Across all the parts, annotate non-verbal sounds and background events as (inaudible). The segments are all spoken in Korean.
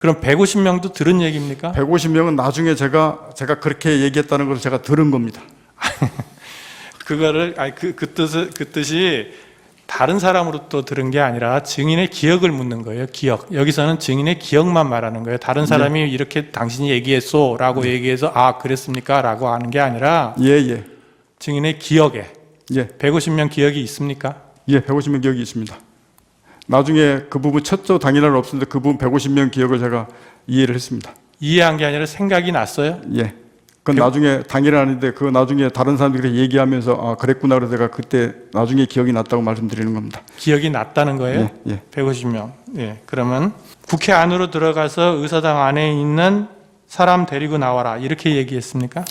그럼 150명도 들은 얘기입니까? 150명은 나중에 제가 제가 그렇게 얘기했다는 것을 제가 들은 겁니다. (laughs) 그거를 아니 그, 그 뜻을 그 뜻이 다른 사람으로부터 들은 게 아니라 증인의 기억을 묻는 거예요. 기억. 여기서는 증인의 기억만 말하는 거예요. 다른 사람이 이렇게 당신이 얘기했소라고 얘기해서 아 그랬습니까라고 하는 게 아니라 예, 예. 증인의 기억에 예. 150명 기억이 있습니까? 예, 150명 기억이 있습니다. 나중에 그 부분 첫째 당일날 없었는데 그 부분 150명 기억을 제가 이해를 했습니다. 이해한 게 아니라 생각이 났어요. 예. 그건 나중에 당일은 아닌데 그 나중에 다른 사람들이 얘기하면서 아 그랬구나 그래서 제가 그때 나중에 기억이 났다고 말씀드리는 겁니다. 기억이 났다는 거예요. 예, 예. 150명. 예. 그러면 국회 안으로 들어가서 의사당 안에 있는 사람 데리고 나와라. 이렇게 얘기했습니까?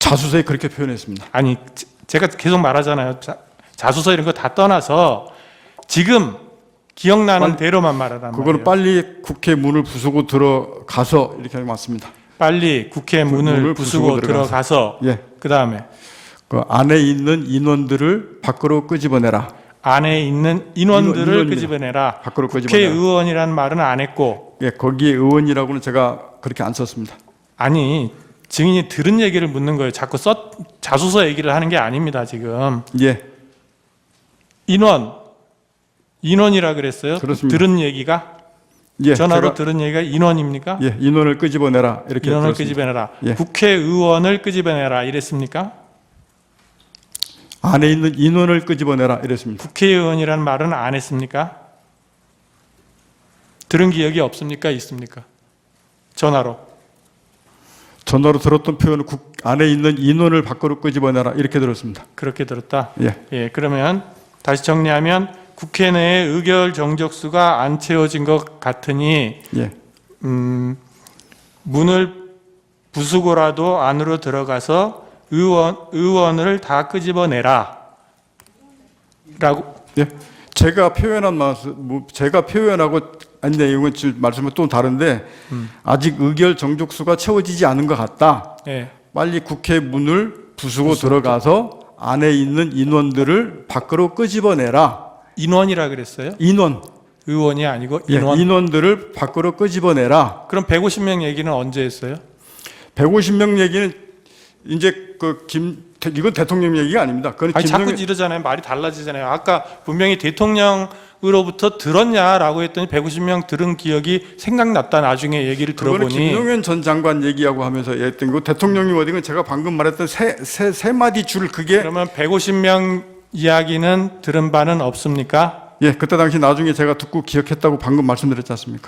자수서에 그렇게 표현했습니다. 아니, 제- 제가 계속 말하잖아요. 자, 자수서 이런 거 다 떠나서 지금 기억나는 대로만 말하란 그거는 말이에요. 빨리 국회 문을 부수고 들어가서 이렇게 맞습니다. 빨리 국회 문을, 문을 부수고, 부수고 들어가서, 예. 그 다음에 그 안에 있는 인원들을 밖으로 끄집어내라. 안에 있는 인원들을 인원. 끄집어내라. 밖으로 끄집어내라. 국회의원이라는 말은 안 했고 예, 거기에 의원이라고는 제가 그렇게 안 썼습니다. 아니 증인이 들은 얘기를 묻는 거예요. 자꾸 써 자수서 얘기를 하는 게 아닙니다. 지금 예, 인원 인원이라 그랬어요. 그렇습니다. 들은 얘기가 예, 전화로 들은 얘기가 인원입니까? 예, 인원을 끄집어내라 이렇게 인원을 들었습니다. 끄집어내라. 예. 국회의원을 끄집어내라 이랬습니까? 안에 있는 인원을 끄집어내라 이랬습니다. 국회의원이라는 말은 안 했습니까? 들은 기억이 없습니까? 있습니까? 전화로. 전화로 들었던 표현은 국 안에 있는 인원을 밖으로 끄집어내라 이렇게 들었습니다. 그렇게 들었다. 예, 예, 그러면 다시 정리하면 국회 내에 의결 정적수가 안 채워진 것 같으니 예, 음, 문을 부수고라도 안으로 들어가서 의원 의원을 다 끄집어내라. 라고 예. 제가 표현한 말씀, 뭐 제가 표현하고 아니 내용은 지금 말씀은 또 다른데 아직 의결 정족수가 채워지지 않은 것 같다. 예, 빨리 국회 문을 부수고 들어가서 안에 있는 인원들을 밖으로 끄집어내라. 인원이라 그랬어요. 인원, 의원이 아니고 예, 인원. 인원들을 밖으로 끄집어내라. 그럼 150명 얘기는 언제 했어요? 150명 얘기는 이제 그 김 이건 대통령 얘기가 아닙니다. 그건 아니 자꾸 김정일 이러잖아요. 말이 달라지잖아요. 아까 분명히 대통령으로부터 들었냐라고 했더니 150명 들은 기억이 생각났다. 나중에 얘기를 들어보니 김용현 전 장관 얘기하고 하면서 했던 거 대통령이 어디건 제가 방금 말했던 세 세 세 마디 줄 그게 그러면 150명 이야기는 들은 바는 없습니까? 예 그때 당시 나중에 제가 듣고 기억했다고 방금 말씀드렸지 않습니까?